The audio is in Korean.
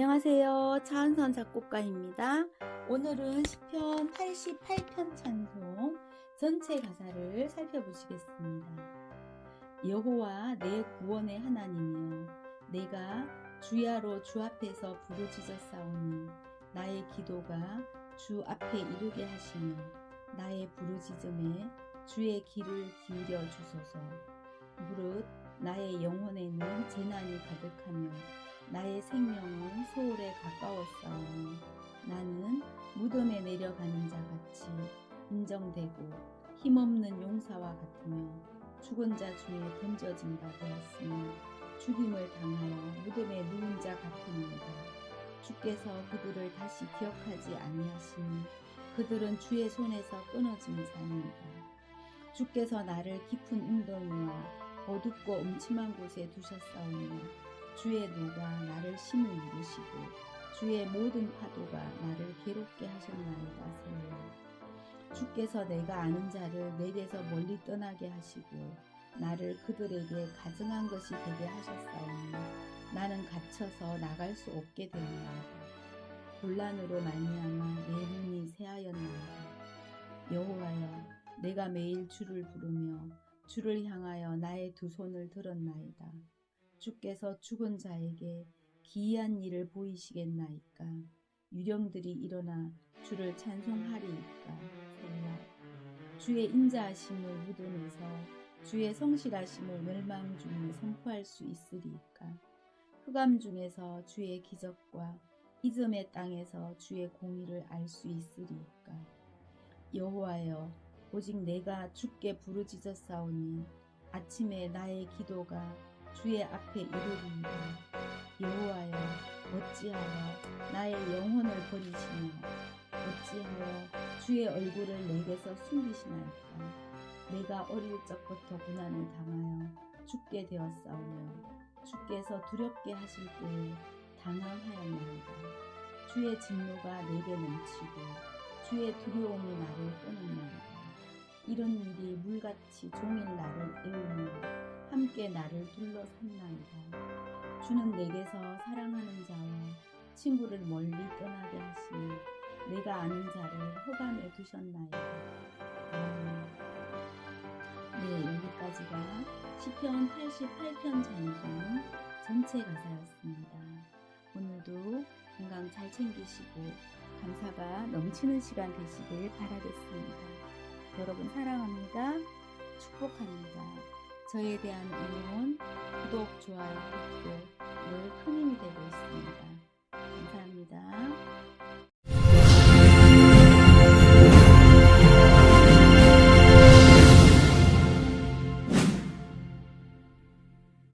안녕하세요. 차은선 작곡가입니다. 오늘은 시편 88편 찬송 전체 가사를 살펴보시겠습니다. 여호와 내 구원의 하나님이여 내가 주야로 주 앞에서 부르짖었사오니 나의 기도가 주 앞에 이르게 하시며 나의 부르짖음에 주의 귀를 기울여 주소서 무릇 나의 영혼에는 재난이 가득하며 나의 생명은 소홀에 가까웠사오니 나는 무덤에 내려가는 자 같이 인정되고 힘없는 용사와 같으며 죽은 자 중에 던져진 바 되었으며 죽임을 당하여 무덤에 누운 자 같으니이다. 주께서 그들을 다시 기억하지 아니하시니 그들은 주의 손에서 끊어진 자니이다. 주께서 나를 깊은 웅덩이와 어둡고 음침한 곳에 두셨사오니 주의 노가 나를 심히 이루시고 주의 모든 파도가 나를 괴롭게 하셨나이다 세요. 주께서 내가 아는 자를 내게서 멀리 떠나게 하시고 나를 그들에게 가증한 것이 되게 하셨사오니 나는 갇혀서 나갈 수 없게 되었나이다 곤란으로 말미암아 내 눈이 새하였나이다. 여호와여 내가 매일 주를 부르며 주를 향하여 나의 두 손을 들었나이다. 주께서 죽은 자에게 기이한 일을 보이시겠나이까. 유령들이 일어나 주를 찬송하리이까. 셀라. 주의 인자하심을 묻어내서 주의 성실하심을 멸망 중에 선포할 수 있으리이까. 흑암 중에서 주의 기적과 이즘의 땅에서 주의 공의를 알 수 있으리이까. 여호와여 오직 내가 주께 부르짖었사오니 아침에 나의 기도가 주의 앞에 이르리이다. 여호와여 어찌하여 나의 영혼을 버리시며 어찌하여 주의 얼굴을 내게서 숨기시나이까 내가 어릴 적부터 고난을 당하여 죽게 되었사오며 주께서 두렵게 하실 때에 당황하였나이다. 주의 진노가 내게 넘치고 주의 두려움이 나를 끊었나이다. 이런 일이 물같이 종일 나를 애우며 함께 나를 둘러섰나이다. 주는 내게서 사랑하는 자와 친구를 멀리 떠나게 하시니 내가 아는 자를 호감에 두셨나이다. 네, 여기까지가 시편 88편 찬송 전체 가사였습니다. 오늘도 건강 잘 챙기시고 감사가 넘치는 시간 되시길 바라겠습니다. 여러분 사랑합니다. 축복합니다. 저에 대한 응원, 구독, 좋아요, 댓글 늘 큰 힘이. 감사합니다.